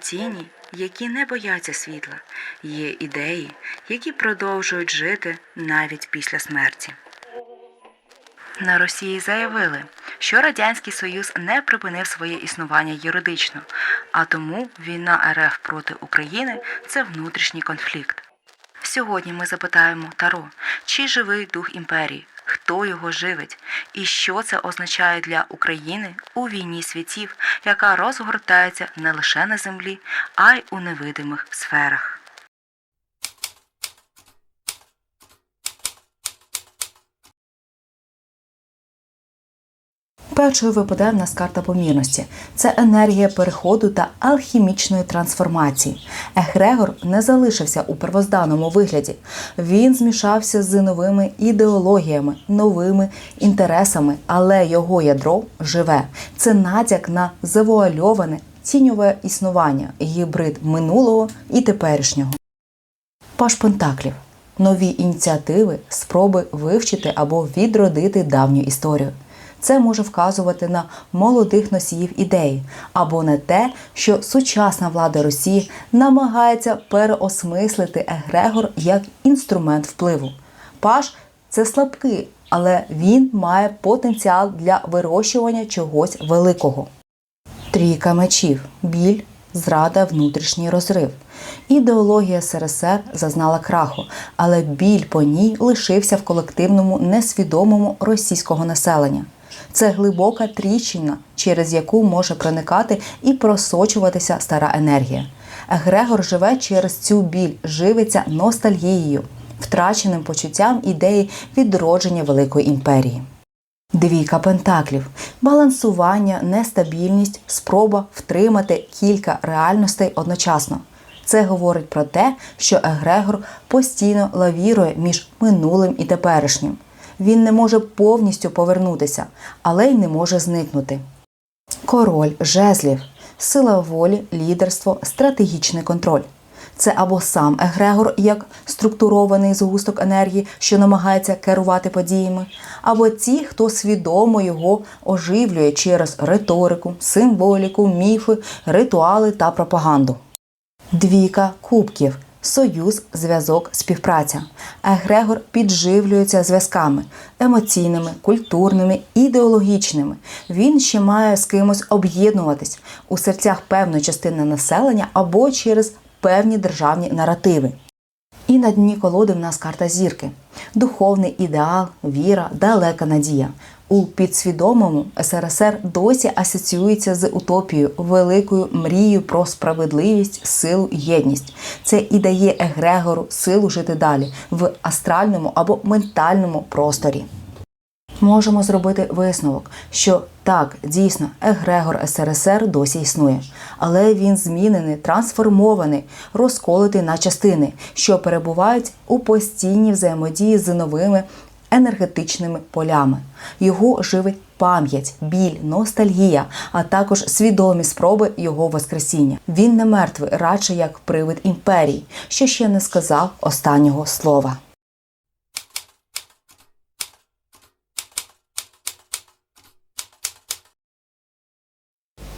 тіні, які не бояться світла, є ідеї, які продовжують жити навіть після смерті. На Росії заявили, що Радянський Союз не припинив своє існування юридично, а тому війна РФ проти України це внутрішній конфлікт. Сьогодні ми запитаємо Таро, чи живий дух імперії, хто його живить, і що це означає для України у війні світів, яка розгортається не лише на землі, а й у невидимих сферах. Першою випадає в нас карта помірності. Це енергія переходу та алхімічної трансформації. Егрегор не залишився у первозданному вигляді. Він змішався з новими ідеологіями, новими інтересами, але його ядро живе. Це натяк на завуальоване тіньове існування, гібрид минулого і теперішнього. Паш Пентаклів. Нові ініціативи, спроби вивчити або відродити давню історію. Це може вказувати на молодих носіїв ідеї або на те, що сучасна влада Росії намагається переосмислити егрегор як інструмент впливу. Паш це слабкий, але він має потенціал для вирощування чогось великого. Трійка мечів, біль, зрада, внутрішній розрив. Ідеологія СРСР зазнала краху, але біль по ній лишився в колективному несвідомому російського населення. Це глибока тріщина, через яку може проникати і просочуватися стара енергія. Егрегор живе через цю біль, живиться ностальгією, втраченим почуттям ідеї відродження великої імперії. Двійка пентаклів, балансування, нестабільність, спроба втримати кілька реальностей одночасно. Це говорить про те, що егрегор постійно лавірує між минулим і теперішнім. Він не може повністю повернутися, але й не може зникнути. Король жезлів, сила волі, лідерство, стратегічний контроль. Це або сам егрегор як структурований згусток енергії, що намагається керувати подіями, або ті, хто свідомо його оживлює через риторику, символіку, міфи, ритуали та пропаганду. Двійка кубків союз, зв'язок, співпраця. Егрегор підживлюється зв'язками емоційними, культурними, ідеологічними. Він ще має з кимось об'єднуватись у серцях певної частини населення або через певні державні наративи. І на дні колоди в нас карта зірки, духовний ідеал, віра, далека надія. У підсвідомому СРСР досі асоціюється з утопією, великою мрією про справедливість, силу і єдність. Це і дає егрегору силу жити далі в астральному або ментальному просторі. Можемо зробити висновок, що так, дійсно, егрегор СРСР досі існує, але він змінений, трансформований, розколотий на частини, що перебувають у постійній взаємодії з новими енергетичними полями. Його живить пам'ять, біль, ностальгія, а також свідомі спроби його воскресіння. Він не мертвий, радше як привид імперії, що ще не сказав останнього слова.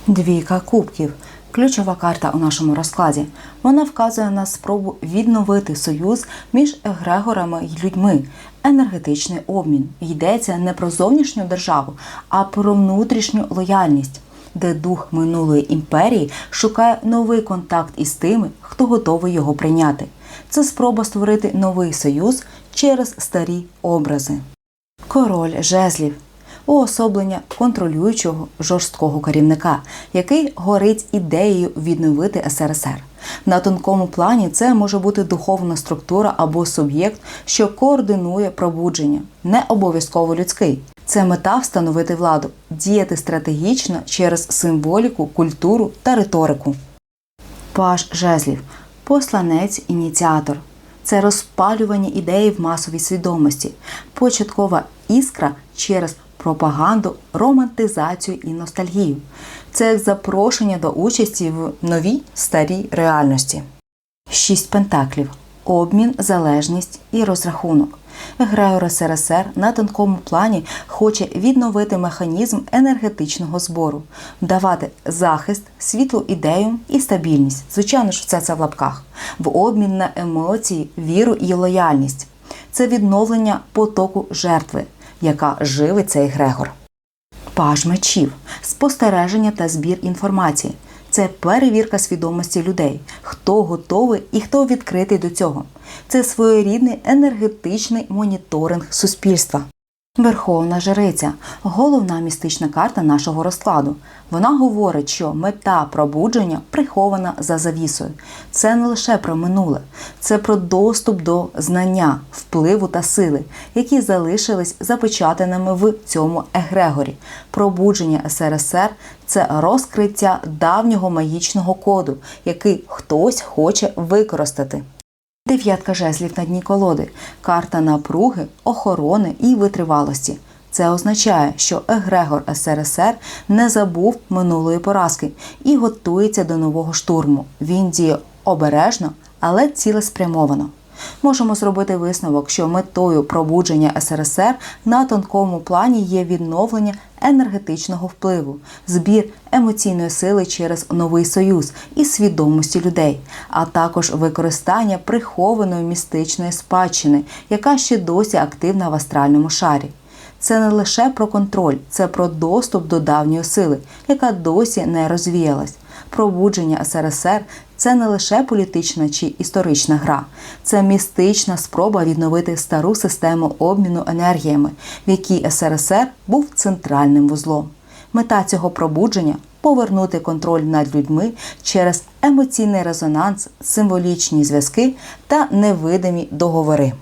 Двійка кубків. Ключова карта у нашому розкладі. Вона вказує на спробу відновити союз між егрегорами й людьми. Енергетичний обмін. Йдеться не про зовнішню державу, а про внутрішню лояльність, де дух минулої імперії шукає новий контакт із тими, хто готовий його прийняти. Це спроба створити новий союз через старі образи. Король жезлів уособлення контролюючого жорсткого керівника, який горить ідеєю відновити СРСР. На тонкому плані це може бути духовна структура або суб'єкт, що координує пробудження, не обов'язково людський. Це мета встановити владу, діяти стратегічно через символіку, культуру та риторику. Паш жезлів посланець, ініціатор. Це розпалювання ідеї в масовій свідомості, початкова іскра через пропаганду, романтизацію і ностальгію. Це як запрошення до участі в новій старій реальності. Шість пентаклів обмін, залежність і розрахунок. Егрегор СРСР на тонкому плані хоче відновити механізм енергетичного збору, давати захист, світлу ідею і стабільність. Звичайно ж, все це в лапках, в обмін на емоції, віру і лояльність. Це відновлення потоку жертви, яка живить цей Грегор. Паж мечів, спостереження та збір інформації. Це перевірка свідомості людей, хто готовий і хто відкритий до цього. Це своєрідний енергетичний моніторинг суспільства. Верховна жриця головна містична карта нашого розкладу. Вона говорить, що мета пробудження прихована за завісою. Це не лише про минуле, це про доступ до знання, впливу та сили, які залишились запечатаними в цьому егрегорі. Пробудження СРСР це розкриття давнього магічного коду, який хтось хоче використати. Дев'ятка жезлів на дні колоди, карта напруги, охорони і витривалості. Це означає, що Егрегор СРСР не забув минулої поразки і готується до нового штурму. Він діє обережно, але цілеспрямовано. Можемо зробити висновок, що метою пробудження СРСР на тонкому плані є відновлення енергетичного впливу, збір емоційної сили через новий союз і свідомості людей, а також використання прихованої містичної спадщини, яка ще досі активна в астральному шарі. Це не лише про контроль, це про доступ до давньої сили, яка досі не розвіялась. Пробудження СРСР це не лише політична чи історична гра, це містична спроба відновити стару систему обміну енергіями, в якій СРСР був центральним вузлом. Мета цього пробудження повернути контроль над людьми через емоційний резонанс, символічні зв'язки та невидимі договори.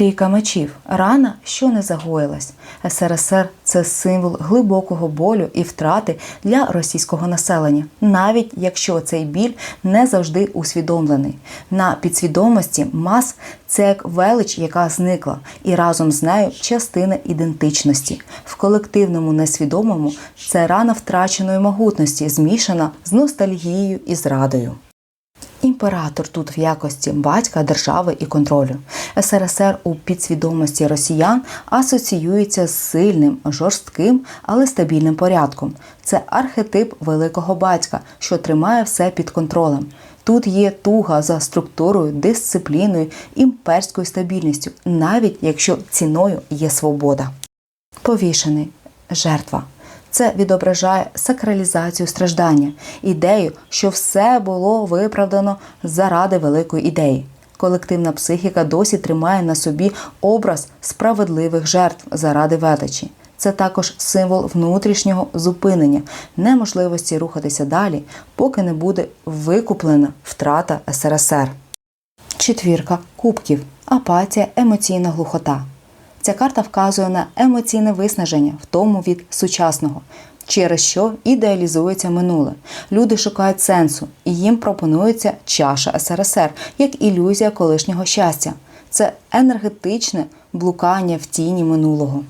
Трійка мечів рана, що не загоїлась. СРСР це символ глибокого болю і втрати для російського населення, навіть якщо цей біль не завжди усвідомлений. На підсвідомості мас це як велич, яка зникла, і разом з нею частина ідентичності. В колективному несвідомому це рана втраченої могутності, змішана з ностальгією і зрадою. Імператор тут в якості батька держави і контролю. СРСР у підсвідомості росіян асоціюється з сильним, жорстким, але стабільним порядком. Це архетип великого батька, що тримає все під контролем. Тут є туга за структурою, дисципліною, імперською стабільністю, навіть якщо ціною є свобода. Повішений жертва. Це відображає сакралізацію страждання, ідею, що все було виправдано заради великої ідеї. Колективна психіка досі тримає на собі образ справедливих жертв заради величі. Це також символ внутрішнього зупинення, неможливості рухатися далі, поки не буде викуплена втрата СРСР. Четвірка кубків, апатія, емоційна глухота. Ця карта вказує на емоційне виснаження, втому від сучасного, через що ідеалізується минуле. Люди шукають сенсу, і їм пропонується чаша СРСР як ілюзія колишнього щастя. Це енергетичне блукання в тіні минулого.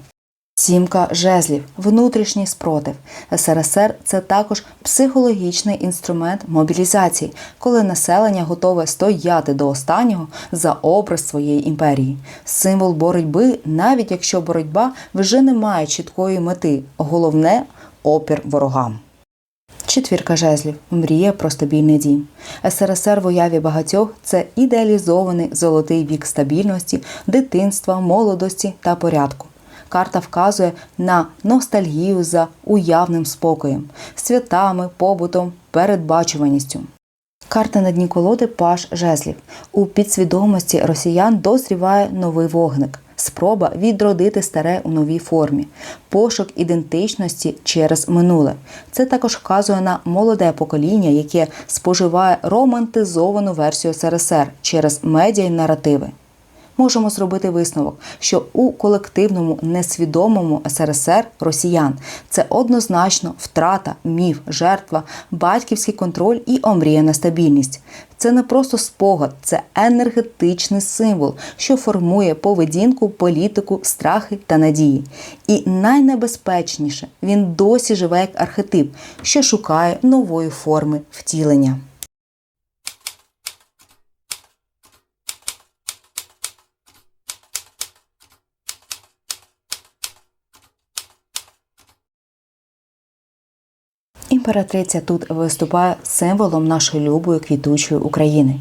Сімка жезлів, внутрішній спротив. СРСР це також психологічний інструмент мобілізації, коли населення готове стояти до останнього за образ своєї імперії. Символ боротьби, навіть якщо боротьба вже не має чіткої мети. Головне опір ворогам. Четвірка жезлів мріє про стабільний дім. СРСР в уяві багатьох це ідеалізований золотий вік стабільності, дитинства, молодості та порядку. Карта вказує на ностальгію за уявним спокоєм, святами, побутом, передбачуваністю. Карта на дні колоди паш жезлів. У підсвідомості росіян дозріває новий вогник, спроба відродити старе у новій формі, пошук ідентичності через минуле. Це також вказує на молоде покоління, яке споживає романтизовану версію СРСР через медіа й наративи. Можемо зробити висновок, що у колективному несвідомому СРСР росіян це однозначно втрата, міф, жертва, батьківський контроль і омріяна стабільність. Це не просто спогад, це енергетичний символ, що формує поведінку, політику, страхи та надії. І найнебезпечніше він досі живе як архетип, що шукає нової форми втілення. Імператриця тут виступає символом нашої любої квітучої України.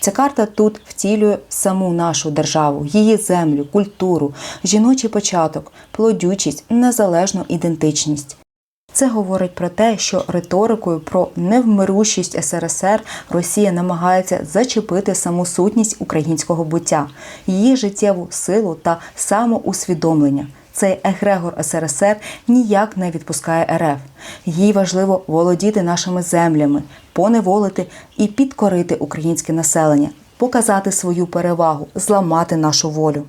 Ця карта тут втілює саму нашу державу, її землю, культуру, жіночий початок, плодючість, незалежну ідентичність. Це говорить про те, що риторикою про невмирущість СРСР Росія намагається зачепити саму сутність українського буття, її життєву силу та самоусвідомлення. Цей егрегор СРСР ніяк не відпускає РФ. Їй важливо володіти нашими землями, поневолити і підкорити українське населення, показати свою перевагу, зламати нашу волю.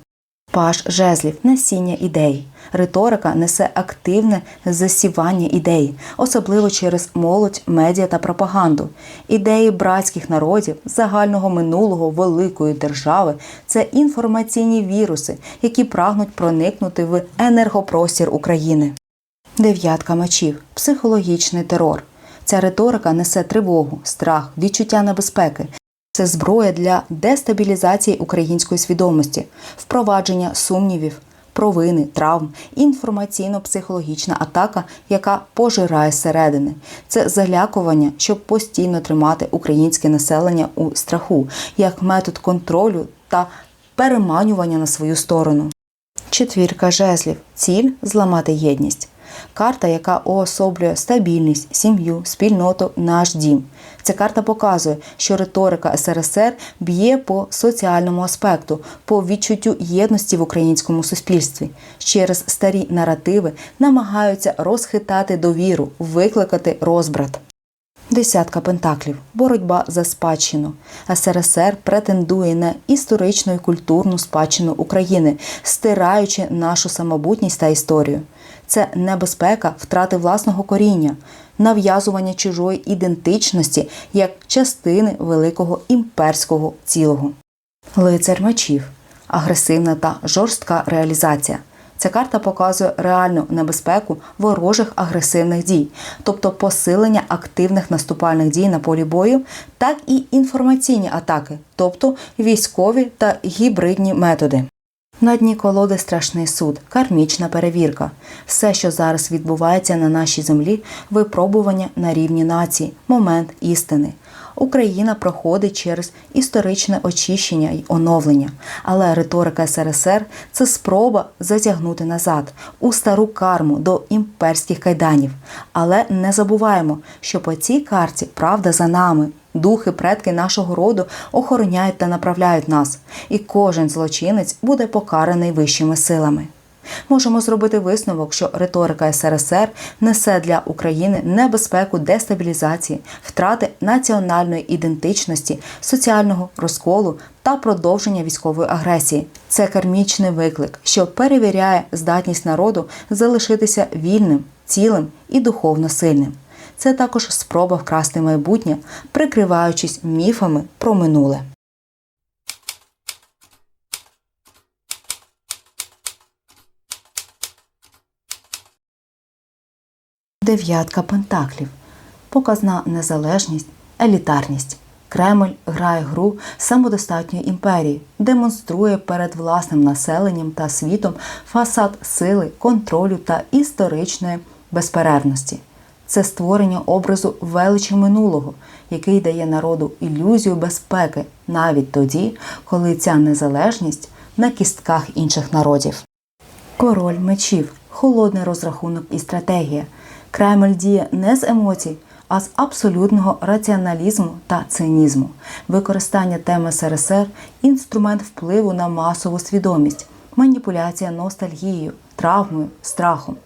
Паш жезлів насіння ідей. Риторика несе активне засівання ідей, особливо через молодь, медіа та пропаганду. Ідеї братських народів, загального минулого великої держави це інформаційні віруси, які прагнуть проникнути в енергопростір України. Дев'ятка мечів психологічний терор. Ця риторика несе тривогу, страх, відчуття небезпеки. Це зброя для дестабілізації української свідомості, впровадження сумнівів, провини, травм, інформаційно-психологічна атака, яка пожирає зсередини. Це залякування, щоб постійно тримати українське населення у страху, як метод контролю та переманювання на свою сторону. Четвірка жезлів. Ціль зламати єдність. Карта, яка уособлює стабільність, сім'ю, спільноту, наш дім. Ця карта показує, що риторика СРСР б'є по соціальному аспекту, по відчуттю єдності в українському суспільстві. Через старі наративи намагаються розхитати довіру, викликати розбрат. Десятка пентаклів боротьба за спадщину. СРСР претендує на історичну і культурну спадщину України, стираючи нашу самобутність та історію. Це небезпека втрати власного коріння, нав'язування чужої ідентичності як частини великого імперського цілого. Лицар мечів агресивна та жорстка реалізація. Ця карта показує реальну небезпеку ворожих агресивних дій, тобто посилення активних наступальних дій на полі бою, так і інформаційні атаки, тобто військові та гібридні методи. На дні колоди страшний суд, кармічна перевірка. Все, що зараз відбувається на нашій землі, випробування на рівні нації, момент істини. Україна проходить через історичне очищення й оновлення, але риторика СРСР це спроба затягнути назад у стару карму до імперських кайданів. Але не забуваємо, що по цій карті правда за нами. Духи, предки нашого роду охороняють та направляють нас, і кожен злочинець буде покараний вищими силами. Можемо зробити висновок, що риторика СРСР несе для України небезпеку дестабілізації, втрати національної ідентичності, соціального розколу та продовження військової агресії. Це кармічний виклик, що перевіряє здатність народу залишитися вільним, цілим і духовно сильним. Це також спроба вкрасти майбутнє, прикриваючись міфами про минуле. Дев'ятка пентаклів. Показна незалежність, елітарність. Кремль грає гру самодостатньої імперії, демонструє перед власним населенням та світом фасад сили, контролю та історичної безперервності. Це створення образу величі минулого, який дає народу ілюзію безпеки навіть тоді, коли ця незалежність на кістках інших народів. Король мечів, холодний розрахунок і стратегія. Кремль діє не з емоцій, а з абсолютного раціоналізму та цинізму. Використання теми СРСР інструмент впливу на масову свідомість, маніпуляція ностальгією, травмою, страхом.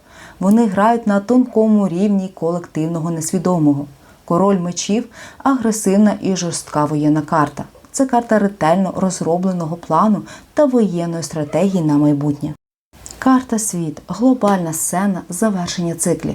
Вони грають на тонкому рівні колективного несвідомого. Король мечів агресивна і жорстка воєнна карта. Це карта ретельно розробленого плану та воєнної стратегії на майбутнє. Карта світ глобальна сцена завершення циклів.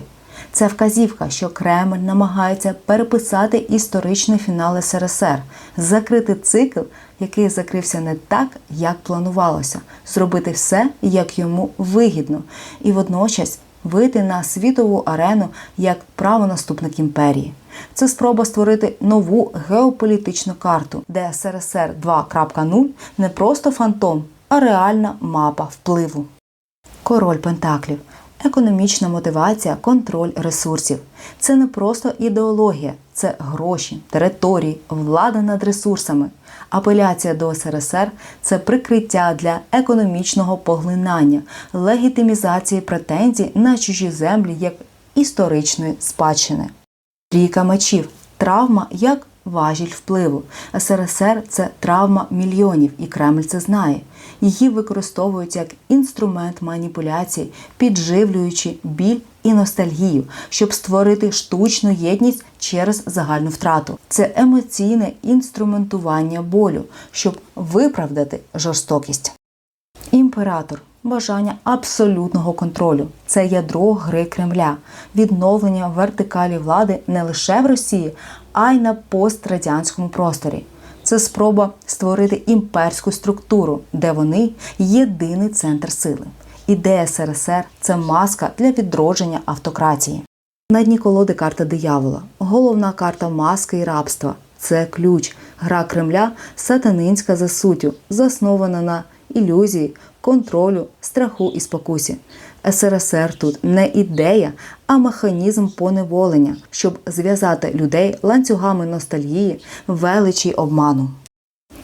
Це вказівка, що Кремль намагається переписати історичний фінал СРСР, закрити цикл, який закрився не так, як планувалося, зробити все, як йому вигідно, і водночас вийти на світову арену як правонаступник імперії. Це спроба створити нову геополітичну карту, де СРСР 2.0 не просто фантом, а реальна мапа впливу. Король Пентаклів. Економічна мотивація, контроль ресурсів. Це не просто ідеологія, це гроші, території, влада над ресурсами. Апеляція до СРСР це прикриття для економічного поглинання, легітимізації претензій на чужі землі як історичної спадщини. Трійка мечів травма як важіль впливу. СРСР це травма мільйонів, і Кремль це знає. Її використовують як інструмент маніпуляцій, підживлюючи біль і ностальгію, щоб створити штучну єдність через загальну втрату. Це емоційне інструментування болю, щоб виправдати жорстокість. Імператор бажання абсолютного контролю. Це ядро гри Кремля, відновлення вертикалі влади не лише в Росії, а й на пострадянському просторі. Це спроба створити імперську структуру, де вони єдиний центр сили. Ідея СРСР це маска для відродження автократії. На дні колоди карта диявола, головна карта маски і рабства. Це ключ. Гра Кремля сатанинська за суттю, заснована на ілюзії, контролю, страху і спокусі. СРСР тут не ідея, а механізм поневолення, щоб зв'язати людей ланцюгами ностальгії, величі обману.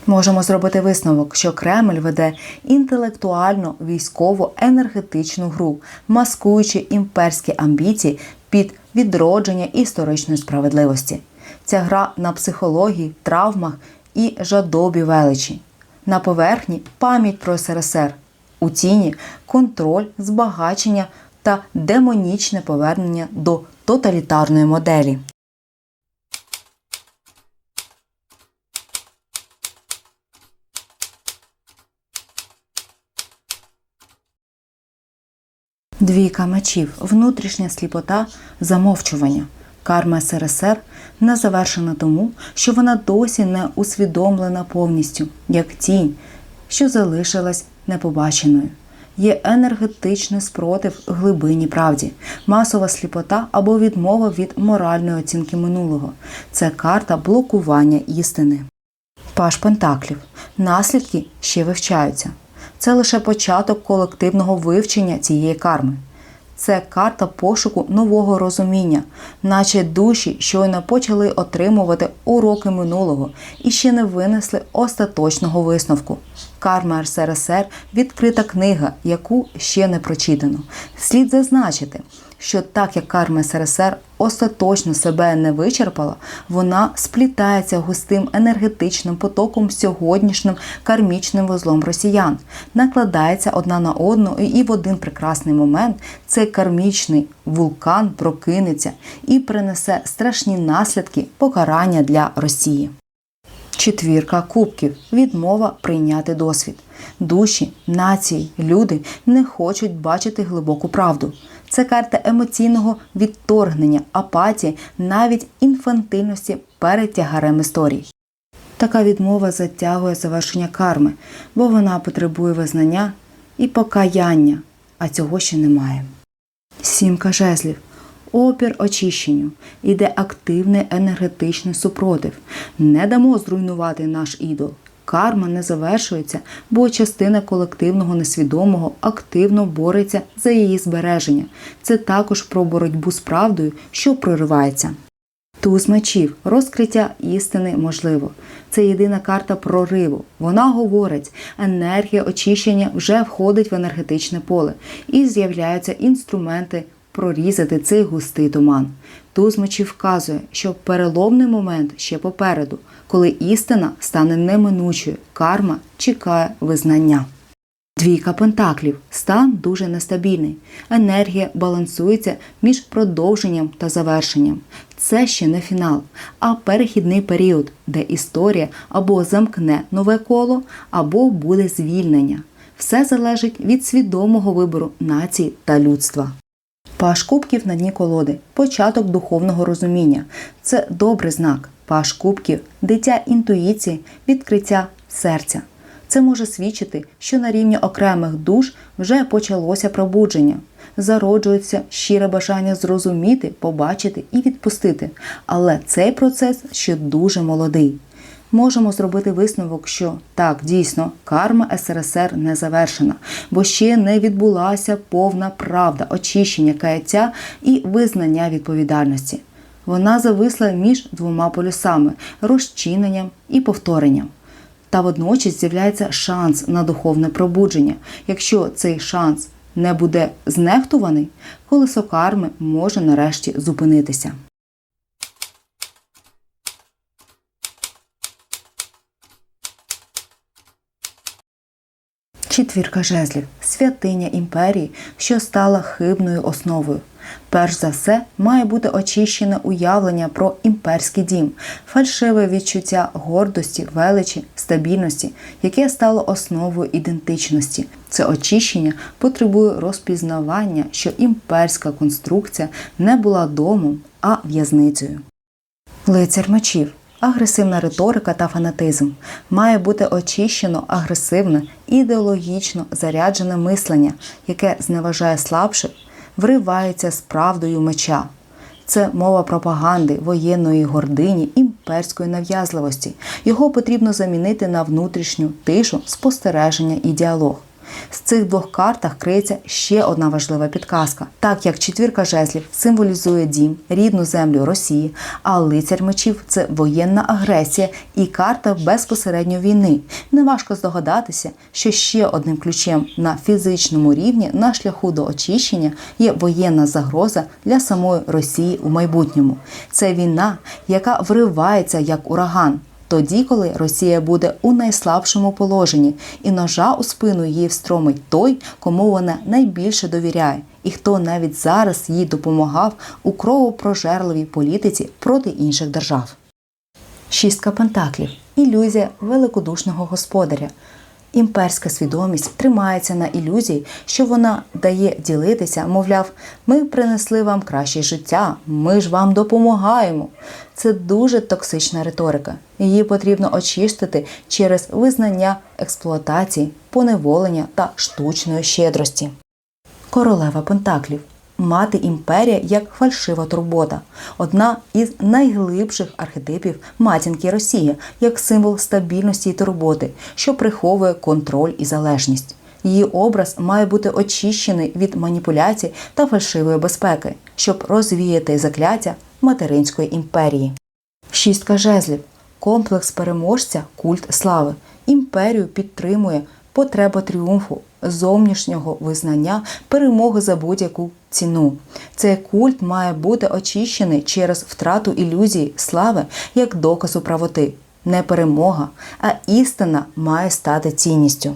Можемо зробити висновок, що Кремль веде інтелектуально військово енергетичну гру, маскуючи імперські амбіції під відродження історичної справедливості. Ця гра на психології, травмах і жадобі величі. На поверхні пам'ять про СРСР, у тіні контроль, збагачення та демонічне повернення до тоталітарної моделі. Двійка мечів, внутрішня сліпота, замовчування. Карма СРСР не завершена тому, що вона досі не усвідомлена повністю, як тінь, що залишилась непобаченою. Є енергетичний спротив глибині правді, масова сліпота або відмова від моральної оцінки минулого. Це карта блокування істини. Паш Пентаклів. Наслідки ще вивчаються. Це лише початок колективного вивчення цієї карми. Це карта пошуку нового розуміння, наче душі щойно почали отримувати уроки минулого і ще не винесли остаточного висновку. Карма СРСР відкрита книга, яку ще не прочитано. Слід зазначити, що так як карма СРСР остаточно себе не вичерпала, вона сплітається густим енергетичним потоком сьогоднішнім кармічним вузлом росіян, накладається одна на одну, і в один прекрасний момент цей кармічний вулкан прокинеться і принесе страшні наслідки покарання для Росії. Четвірка кубків відмова прийняти досвід. Душі, нації, люди не хочуть бачити глибоку правду. Це карта емоційного відторгнення, апатії, навіть інфантильності перед тягарем історій. Така відмова затягує завершення карми, бо вона потребує визнання і покаяння, а цього ще немає. Сімка жезлів. Опір очищенню. Іде активний енергетичний супротив. Не дамо зруйнувати наш ідол. Карма не завершується, бо частина колективного несвідомого активно бореться за її збереження. Це також про боротьбу з правдою, що проривається. Туз мечів, розкриття істини можливо. Це єдина карта прориву. Вона говорить, енергія очищення вже входить в енергетичне поле і з'являються інструменти прорізати цей густий туман. Туз мечів вказує, що переломний момент ще попереду, коли істина стане неминучою, карма чекає визнання. Двійка пентаклів. Стан дуже нестабільний. Енергія балансується між продовженням та завершенням. Це ще не фінал, а перехідний період, де історія або замкне нове коло, або буде звільнення. Все залежить від свідомого вибору нації та людства. Паш кубків на дні колоди початок духовного розуміння. Це добрий знак. Паш кубків дитя інтуїції, відкриття серця. Це може свідчити, що на рівні окремих душ вже почалося пробудження. Зароджується щире бажання зрозуміти, побачити і відпустити. Але цей процес ще дуже молодий. Можемо зробити висновок, що так, дійсно, карма СРСР не завершена, бо ще не відбулася повна правда, очищення каяття і визнання відповідальності. Вона зависла між двома полюсами розчиненням і повторенням. Та водночас з'являється шанс на духовне пробудження. Якщо цей шанс не буде знехтуваний, колесо карми може нарешті зупинитися. Четвірка жезлів святиня імперії, що стала хибною основою. Перш за все, має бути очищене уявлення про імперський дім, фальшиве відчуття гордості, величі, стабільності, яке стало основою ідентичності. Це очищення потребує розпізнавання, що імперська конструкція не була домом, а в'язницею. Лицар мечів. Агресивна риторика та фанатизм має бути очищено агресивне, ідеологічно заряджене мислення, яке зневажає слабших, вривається з правдою меча. Це мова пропаганди, воєнної гордині, імперської нав'язливості. Його потрібно замінити на внутрішню тишу, спостереження і діалог. З цих двох картах криється ще одна важлива підказка. Так як четвірка жезлів символізує дім, рідну землю Росії, а лицар мечів це воєнна агресія і карта безпосередньо війни. Неважко здогадатися, що ще одним ключем на фізичному рівні на шляху до очищення є воєнна загроза для самої Росії у майбутньому. Це війна, яка вривається як ураган. Тоді, коли Росія буде у найслабшому положенні, і ножа у спину її встромить той, кому вона найбільше довіряє, і хто навіть зараз їй допомагав у кровопрожерливій політиці проти інших держав. Шістка пентаклів ілюзія великодушного господаря. Імперська свідомість тримається на ілюзії, що вона дає ділитися, мовляв, ми принесли вам краще життя, ми ж вам допомагаємо. Це дуже токсична риторика. Її потрібно очистити через визнання експлуатації, поневолення та штучної щедрості. Королева Пентаклів. Мати імперія як фальшива турбота, одна із найглибших архетипів матінки Росії, як символ стабільності і турботи, що приховує контроль і залежність. Її образ має бути очищений від маніпуляцій та фальшивої безпеки, щоб розвіяти закляття материнської імперії. Шістка жезлів комплекс переможця, культ слави. Імперію підтримує потреба тріумфу, зовнішнього визнання, перемоги за будь-яку ціну. Цей культ має бути очищений через втрату ілюзії слави як доказу правоти. Не перемога, а істина має стати цінністю.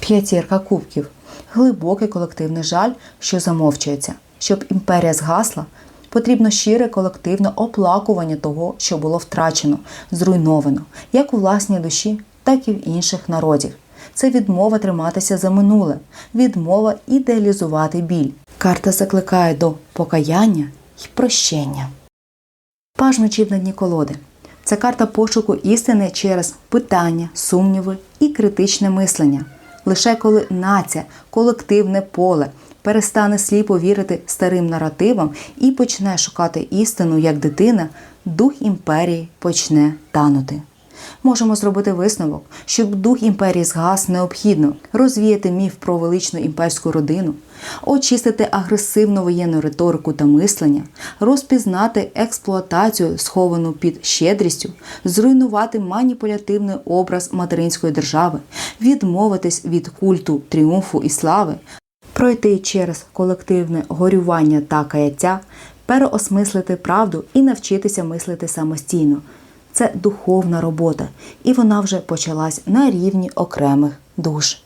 П'ятірка кубків глибокий колективний жаль, що замовчується. Щоб імперія згасла, потрібно щире колективне оплакування того, що було втрачено, зруйновано, як у власній душі, так і в інших народів. Це відмова триматися за минуле, відмова ідеалізувати біль. Карта закликає до покаяння й прощення. Паж мечів на дні колоди. Це карта пошуку істини через питання, сумніви і критичне мислення. Лише коли нація, колективне поле перестане сліпо вірити старим наративам і почне шукати істину як дитина, дух імперії почне танути. Можемо зробити висновок, щоб дух імперії згас необхідно розвіяти міф про величну імперську родину, очистити агресивну воєнну риторику та мислення, розпізнати експлуатацію, сховану під щедрістю, зруйнувати маніпулятивний образ материнської держави, відмовитись від культу тріумфу і слави, пройти через колективне горювання та каяття, переосмислити правду і навчитися мислити самостійно. Це духовна робота, і вона вже почалась на рівні окремих душ.